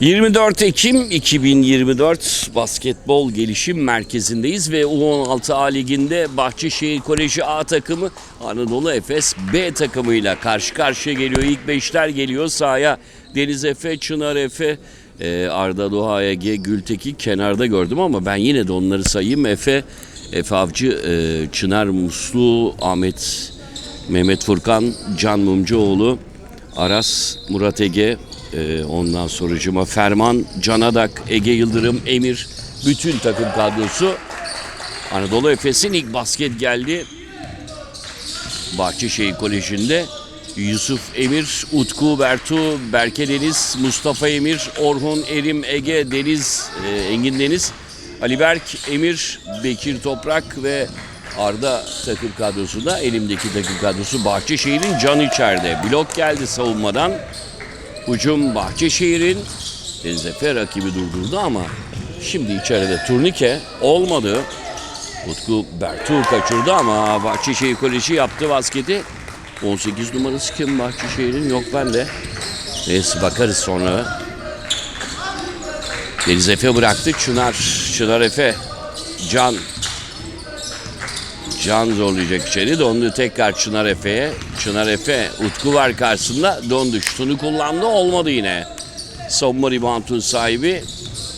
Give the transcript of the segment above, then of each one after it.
24 Ekim 2024 Basketbol Gelişim Merkezi'ndeyiz ve U16 A Ligi'nde Bahçeşehir Koleji A takımı Anadolu Efes B takımıyla karşı karşıya geliyor. İlk beşler geliyor sahaya. Deniz Efe, Çınar Efe, e, Arda Doğa Ege, Gültekin kenarda gördüm ama ben yine de onları sayayım. Efe, Efe Avcı, e, Çınar Muslu, Ahmet Mehmet Furkan, Can Mumcuoğlu, Aras, Murat Ege, e, ondan sorucuma Ferman, Canadak, Ege Yıldırım, Emir, bütün takım kadrosu. Anadolu Efes'in ilk basket geldi. Bahçeşehir Koleji'nde Yusuf Emir, Utku Bertu, Berke Deniz, Mustafa Emir, Orhun Erim, Ege Deniz, e, Engin Deniz, Ali Berk, Emir, Bekir Toprak ve Arda takım kadrosunda elimdeki takım kadrosu Bahçeşehir'in can içeride. Blok geldi savunmadan. Hücum Bahçeşehir'in Deniz Efe rakibi durdurdu ama şimdi içeride turnike olmadı. Utku Bertu kaçırdı ama Bahçeşehir Koleji yaptı basketi. 18 numarası kim Bahçeşehir'in? Yok bende. Neyse bakarız sonra. Deniz Efe bıraktı. Çınar. Çınar Efe. Can. Can zorlayacak içeri. Dondu tekrar Çınar Efe'ye. Çınar Efe. Utku var karşısında. Dondu. Şutunu kullandı. Olmadı yine. Savunma reboundun sahibi.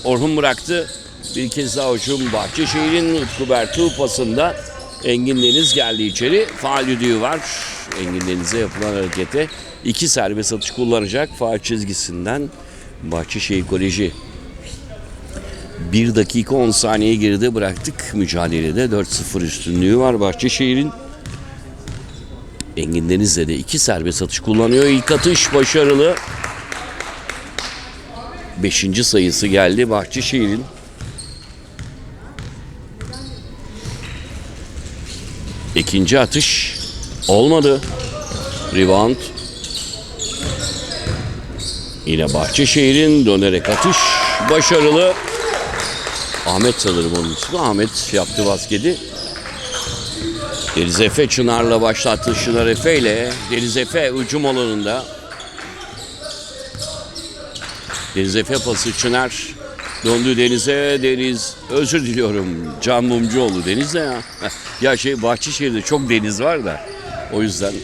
Orhun bıraktı. Bir kez daha hücum Bahçeşehir'in Utku Bertu pasında. Engin Deniz geldi içeri. Faal düdüğü var. Engin Deniz'e yapılan harekete. iki serbest atış kullanacak. Faal çizgisinden Bahçeşehir Koleji 1 dakika 10 saniye geride bıraktık mücadelede. 4-0 üstünlüğü var Bahçeşehir'in. Engin Deniz'le de iki serbest atış kullanıyor. İlk atış başarılı. Beşinci sayısı geldi Bahçeşehir'in. İkinci atış olmadı. Rebound. Yine Bahçeşehir'in dönerek atış başarılı. Ahmet sanırım onun ismi. Ahmet yaptı basketi. Deniz Efe Çınar'la başlattı. Çınar Efe ile Deniz Efe hücum alanında. Deniz Efe pası Çınar. Döndü Deniz'e. Deniz özür diliyorum. Can Mumcuoğlu Deniz ne ya? ya şey Bahçeşehir'de çok deniz var da. O yüzden.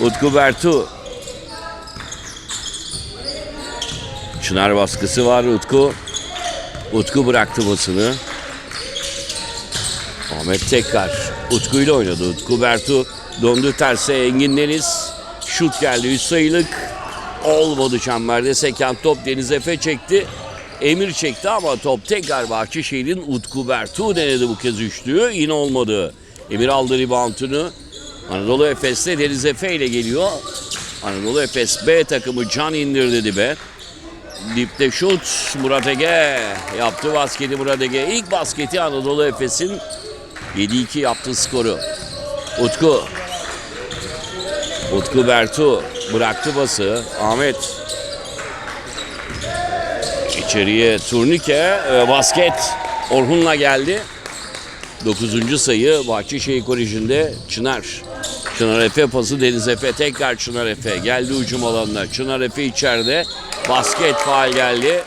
Utku Bertu. Çınar baskısı var Utku. Utku bıraktı basını. Ahmet tekrar Utku ile oynadı. Utku Bertu döndü terse Engin Deniz. Şut geldi üst sayılık. Olmadı çemberde. Seken top Deniz Efe çekti. Emir çekti ama top tekrar Bahçeşehir'in Utku Bertu denedi bu kez üçlüğü. Yine olmadı. Emir aldı reboundunu. Anadolu Efes'te Deniz Efe ile geliyor. Anadolu Efes B takımı can indirdi dibe. Dipte şut Murat Ege yaptı basketi Murat Ege. İlk basketi Anadolu Efes'in 7-2 yaptı skoru. Utku. Utku Bertu bıraktı bası. Ahmet. İçeriye turnike e, basket Orhun'la geldi. 9. sayı Bahçeşehir Koleji'nde Çınar. Çınar Efe pası Deniz Efe tekrar Çınar Efe geldi hücum alanına. Çınar Efe içeride basket faal geldi.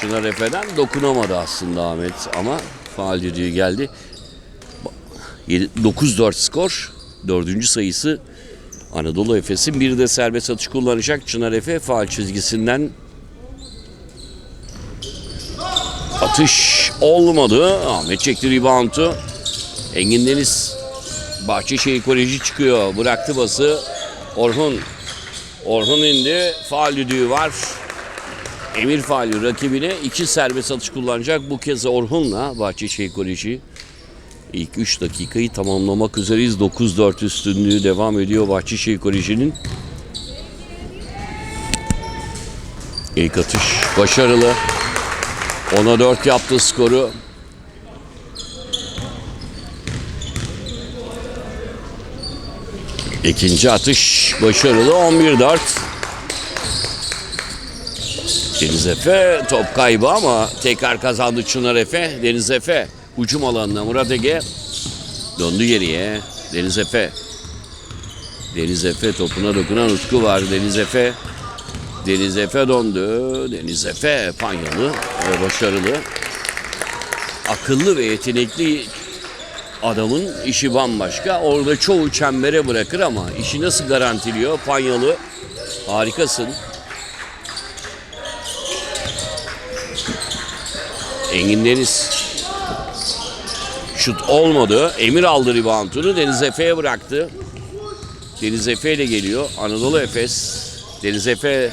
Çınar Efe'den dokunamadı aslında Ahmet ama faal düdüğü geldi. 9-4 skor. Dördüncü sayısı Anadolu Efes'in bir de serbest atış kullanacak. Çınar Efe faal çizgisinden atış olmadı. Ahmet çekti reboundu. Engin Deniz Bahçeşehir Koleji çıkıyor. Bıraktı bası. Orhun. Orhun indi. Faal düdüğü var. Emir faali rakibine iki serbest atış kullanacak. Bu kez Orhun'la Bahçeşehir Koleji. İlk 3 dakikayı tamamlamak üzereyiz. 9-4 üstünlüğü devam ediyor Bahçeşehir Koleji'nin. İlk atış başarılı. 10'a 4 yaptı skoru. İkinci atış başarılı 11-4. Deniz Efe top kaybı ama tekrar kazandı Çınar Efe. Deniz Efe hücum alanına Murat Ege döndü geriye. Deniz Efe. Deniz Efe topuna dokunan Utku var. Deniz Efe Deniz Efe döndü. Deniz Efe Panyalı ve başarılı. Akıllı ve yetenekli adamın işi bambaşka. Orada çoğu çembere bırakır ama işi nasıl garantiliyor? Panyalı harikasın. Engin Deniz şut olmadı. Emir aldı reboundunu Deniz Efe'ye bıraktı. Deniz Efe ile geliyor. Anadolu Efes. Deniz Efe,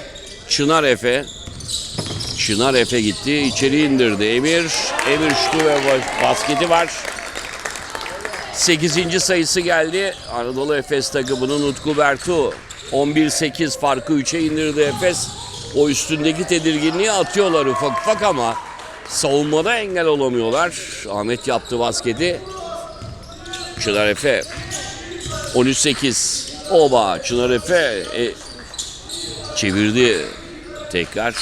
Çınar Efe. Çınar Efe gitti. içeri indirdi. Emir, Emir şutu ve bas- basketi var. 8. sayısı geldi. Anadolu Efes takımının Utku Bertu. 11-8 farkı 3'e indirdi Efes. O üstündeki tedirginliği atıyorlar ufak ufak ama savunmada engel olamıyorlar. Ahmet yaptı basketi. Çınar Efe 13-8. Oba Çınar Efe e, çevirdi tekrar.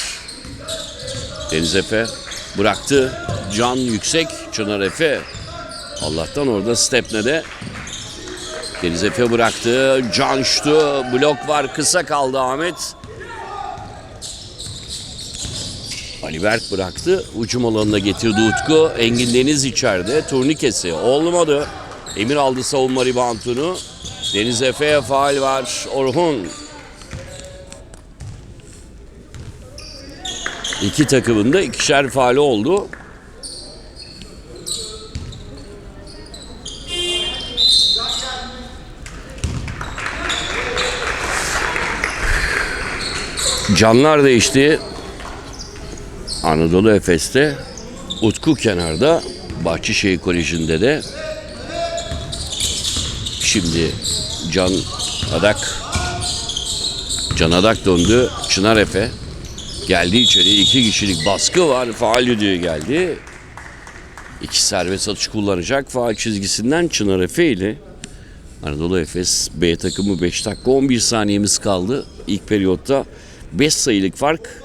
Deniz Efe bıraktı. Can yüksek Çınar Efe. Allah'tan orada Stepne'de Deniz Efe bıraktı. Can şutu. Blok var. Kısa kaldı Ahmet. Ali Berk bıraktı. Ucum alanına getirdi Utku. Engin Deniz içeride. Turnikesi olmadı. Emir aldı savunma ribantunu. Deniz Efe'ye faal var. Orhun. İki takımın da ikişer faali oldu. Canlar değişti. Anadolu Efes'te, Utku kenarda, Bahçeşehir Koleji'nde de şimdi Can Adak Can Adak döndü. Çınar Efe geldi içeri. iki kişilik baskı var. Faal düdüğü geldi. İki serbest atış kullanacak. Faal çizgisinden Çınar Efe ile Anadolu Efes B takımı 5 dakika 11 saniyemiz kaldı. İlk periyotta 5 sayılık fark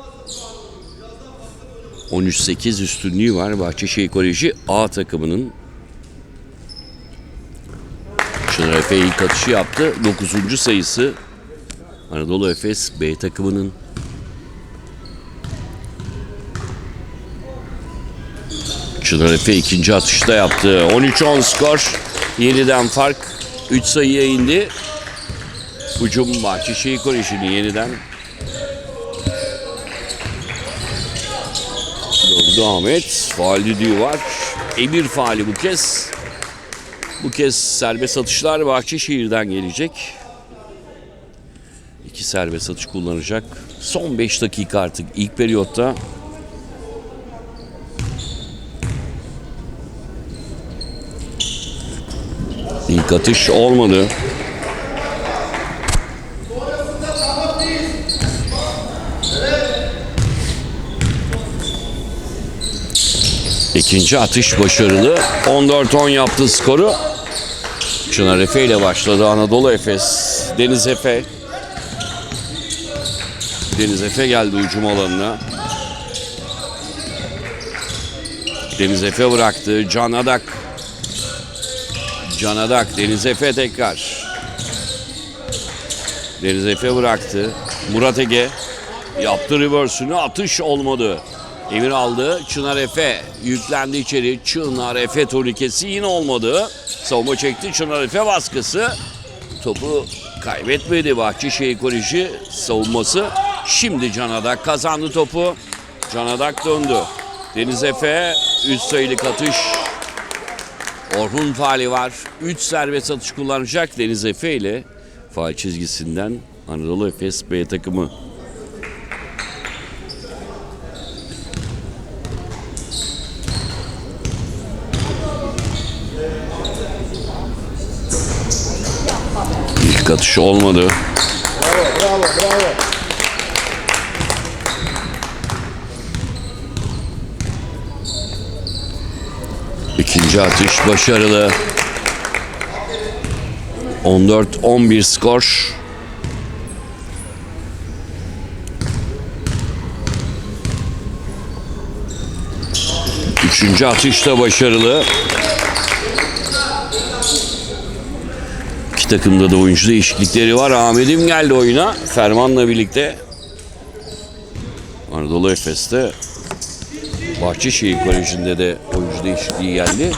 13-8 üstünlüğü var Bahçeşehir Koleji A takımının. Çınar Efe ilk atışı yaptı. 9. sayısı Anadolu Efes B takımının. Çınar Efe ikinci atışta yaptı. 13-10 skor. Yeniden fark 3 sayıya indi. Hücum Bahçeşehir Koleji'ni yeniden Döndü Ahmet. Faal düdüğü var. Emir faali bu kez. Bu kez serbest atışlar Bahçeşehir'den gelecek. İki serbest atış kullanacak. Son 5 dakika artık ilk periyotta. İlk atış olmadı. İkinci atış başarılı. 14-10 yaptı skoru. Çınar Efe ile başladı Anadolu Efes. Deniz Efe. Deniz Efe geldi hücum alanına. Deniz Efe bıraktı. Can Adak. Can Adak. Deniz Efe tekrar. Deniz Efe bıraktı. Murat Ege yaptı reverse'ünü. Atış olmadı. Emir aldı. Çınar Efe yüklendi içeri. Çınar Efe turnikesi yine olmadı. Savunma çekti. Çınar Efe baskısı. Topu kaybetmedi Bahçeşehir Koleji savunması. Şimdi Canadak kazandı topu. Canadak döndü. Deniz Efe üst sayılık atış. Orhun faali var. 3 serbest atış kullanacak Deniz Efe ile faal çizgisinden Anadolu Efes B takımı. İlk atış olmadı. Bravo, bravo. İkinci atış başarılı. 14-11 skor. Üçüncü atış da başarılı. İki takımda da oyuncu değişiklikleri var. Ahmet'im geldi oyuna. Ferman'la birlikte. Anadolu Efes'te Bahçeşehir Koleji'nde de oyuncu değişikliği geldi.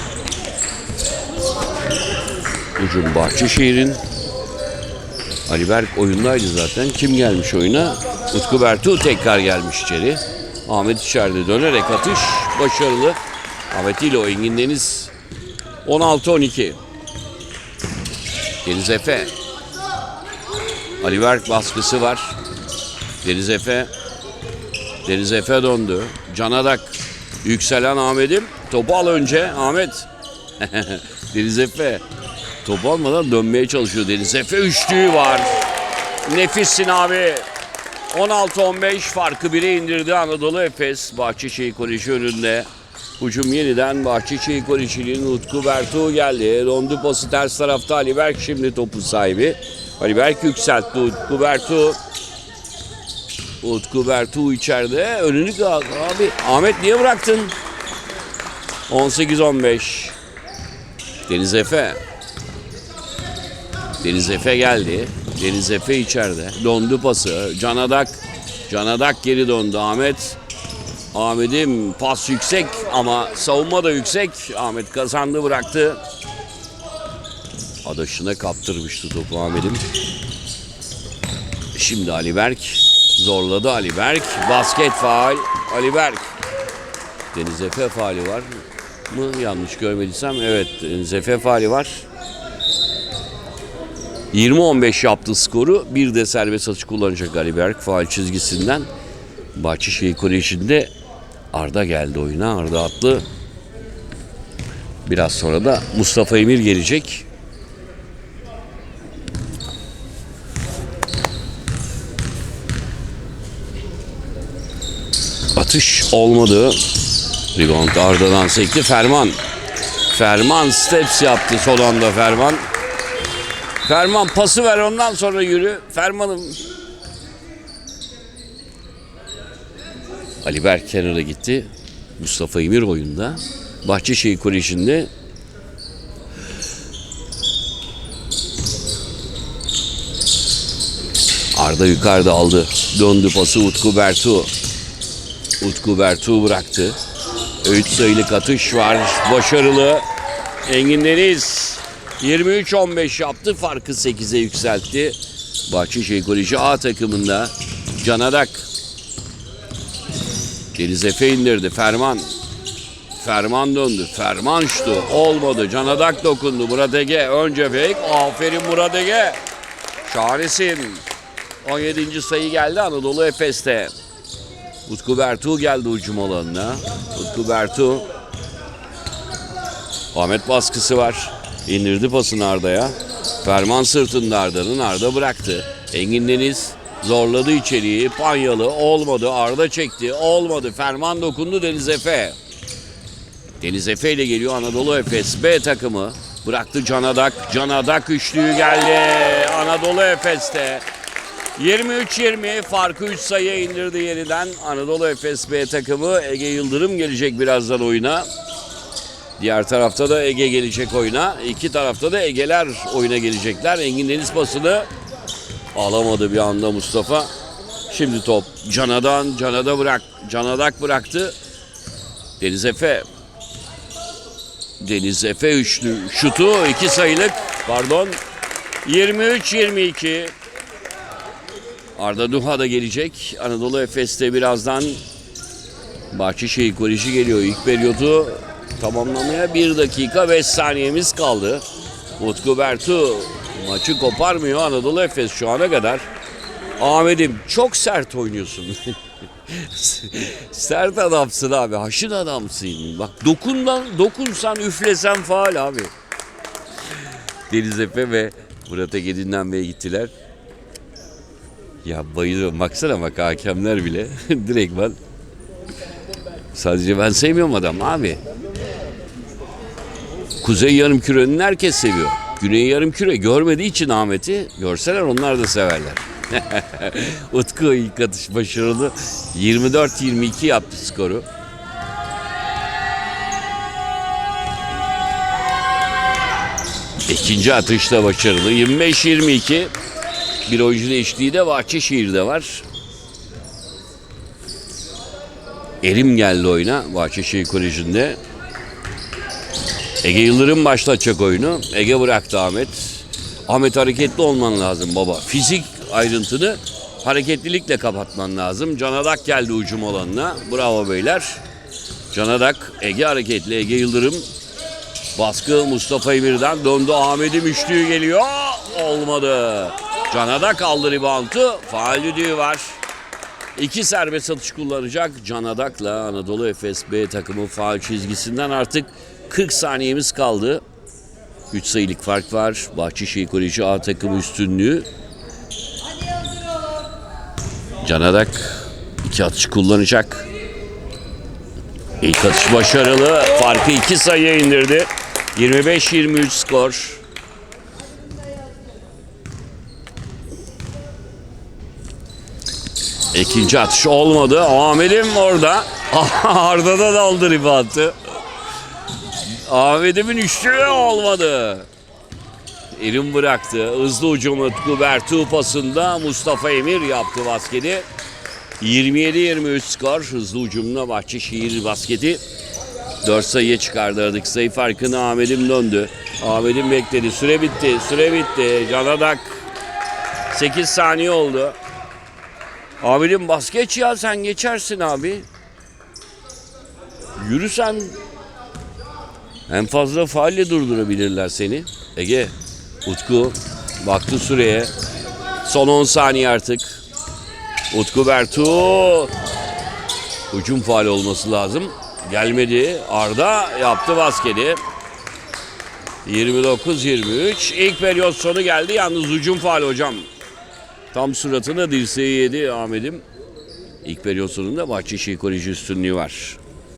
Hücum Bahçeşehir'in Ali Berk oyundaydı zaten. Kim gelmiş oyuna? Utku Bertu tekrar gelmiş içeri. Ahmet içeride dönerek atış başarılı. Ahmet ile o Engin Deniz 16-12. Deniz Efe. Ali Berk baskısı var. Deniz Efe. Deniz Efe döndü. Canadak. Yükselen Ahmet'im. Topu al önce Ahmet. Deniz Efe. Topu almadan dönmeye çalışıyor Deniz Efe. Üçlüğü var. Nefissin abi. 16-15 farkı 1'e indirdi Anadolu Efes. Bahçeşehir Koleji önünde. Hücum yeniden Bahçeşehir Koleji'nin Utku Bertu geldi. Rondu pası ters tarafta Ali Berk şimdi topun sahibi. Ali Berk yükseltti Utku Bertu. Utku Bertu içeride. Önünü kaldı abi. Ahmet niye bıraktın? 18-15. Deniz Efe. Deniz Efe geldi. Deniz Efe içeride. Dondu pası. Canadak. Canadak geri döndü. Ahmet. Ahmet'im pas yüksek ama savunma da yüksek. Ahmet kazandı bıraktı. Adaşına kaptırmıştı topu Ahmet'im. Şimdi Ali Berk zorladı Ali Berk. Basket faal Ali Berk. Deniz Efe faali var mı? Yanlış görmediysem evet Deniz Efe faali var. 20-15 yaptı skoru. Bir de serbest atış kullanacak Ali Berk faal çizgisinden. Bahçeşehir Koleji'nde Arda geldi oyuna. Arda attı. Biraz sonra da Mustafa Emir gelecek. Atış olmadı. Rebound Arda'dan sekti. Ferman. Ferman steps yaptı son anda Ferman. Ferman pası ver ondan sonra yürü. Ferman'ım. Ali Berk kenara gitti. Mustafa Emir oyunda. Bahçeşehir Koleji'nde Arda yukarıda aldı. Döndü pası Utku Bertu. Utku Bertu bıraktı. 3 sayılık atış var. Başarılı. Engin Deniz 23-15 yaptı. Farkı 8'e yükseltti. Bahçeşehir Koleji A takımında Canadak. Deniz Efe indirdi. Ferman. Ferman döndü. Ferman şutu. Olmadı. Canadak dokundu. Murat Ege. Önce fake. Aferin Murat Ege. Şahanesin. 17. sayı geldi Anadolu Efes'te. Utku Bertu geldi hücum alanına. Utku Bertu. Ahmet baskısı var. İndirdi pasını Arda'ya. Ferman sırtında Arda'nın. Arda bıraktı. Engin Deniz zorladı içeriği. Panyalı olmadı. Arda çekti. Olmadı. Ferman dokundu Deniz Efe. Deniz Efe ile geliyor Anadolu Efes B takımı. Bıraktı Canadak. Canadak üçlüğü geldi. Anadolu Efes'te. 23-20 farkı 3 sayıya indirdi yeniden. Anadolu Efes B takımı Ege Yıldırım gelecek birazdan oyuna. Diğer tarafta da Ege gelecek oyuna. İki tarafta da Ege'ler oyuna gelecekler. Engin Deniz pasını alamadı bir anda Mustafa. Şimdi top Cana'dan. Cana'da bırak. Canadak bıraktı. Deniz Efe. Deniz Efe üçlü. Şutu iki sayılık. Pardon. 23-22. Arda Duha da gelecek. Anadolu Efes'te birazdan Bahçeşehir Koleji geliyor. İlk periyodu tamamlamaya 1 dakika 5 saniyemiz kaldı. Utku Bertu maçı koparmıyor Anadolu Efes şu ana kadar. Ahmet'im çok sert oynuyorsun. sert adamsın abi. Haşin adamsın. Bak dokundan, dokunsan üflesen faal abi. Deniz Efe ve Murat Ege dinlenmeye gittiler. Ya bayılıyorum. Baksana bak hakemler bile direkt ben. Sadece ben sevmiyorum adam abi. Kuzey yarım kürenin herkes seviyor. Güney yarım küre görmediği için Ahmet'i görseler onlar da severler. Utku ilk atış başarılı. 24-22 yaptı skoru. İkinci atışta başarılı. 25-22. Bir oyuncu değişikliği de Bahçeşehir'de var. Erim geldi oyuna Bahçeşehir Koleji'nde. Ege Yıldırım başlatacak oyunu. Ege bıraktı Ahmet. Ahmet hareketli olman lazım baba. Fizik ayrıntını hareketlilikle kapatman lazım. Canadak geldi ucum alanına. Bravo beyler. Canadak, Ege hareketli, Ege Yıldırım. Baskı Mustafa Emir'den döndü. Ahmet'in üçlüğü geliyor. Olmadı. Canadak aldı reboundu. Faal düdüğü var. İki serbest atış kullanacak Canadak'la Anadolu Efes B takımı faal çizgisinden artık 40 saniyemiz kaldı. 3 sayılık fark var. Bahçeşehir Koleji A takımı üstünlüğü. Canadak iki atış kullanacak. İlk atış başarılı. Farkı iki sayıya indirdi. 25-23 skor. İkinci atış olmadı. Ahmet'im orada. Arda'da da aldı ribatı. Ahmet'imin üçlüğü olmadı. Erim bıraktı. Hızlı ucum Utku Bertu pasında Mustafa Emir yaptı basketi. 27-23 skor. Hızlı ucumla Bahçeşehir basketi. 4 sayıya çıkardı aradık. Sayı farkını Ahmet'im döndü. Ahmet'im bekledi. Süre bitti. Süre bitti. Canadak 8 saniye oldu. Abim bas geç ya sen geçersin abi. Yürü sen. En fazla faalle durdurabilirler seni. Ege, Utku baktı süreye. Son 10 saniye artık. Utku Bertu. Hücum faal olması lazım. Gelmedi. Arda yaptı basketi. 29-23. İlk periyot sonu geldi. Yalnız hücum faal hocam. Tam suratına dirseği yedi Ahmet'im. İlk periyot sonunda Bahçeşehir Koleji üstünlüğü var.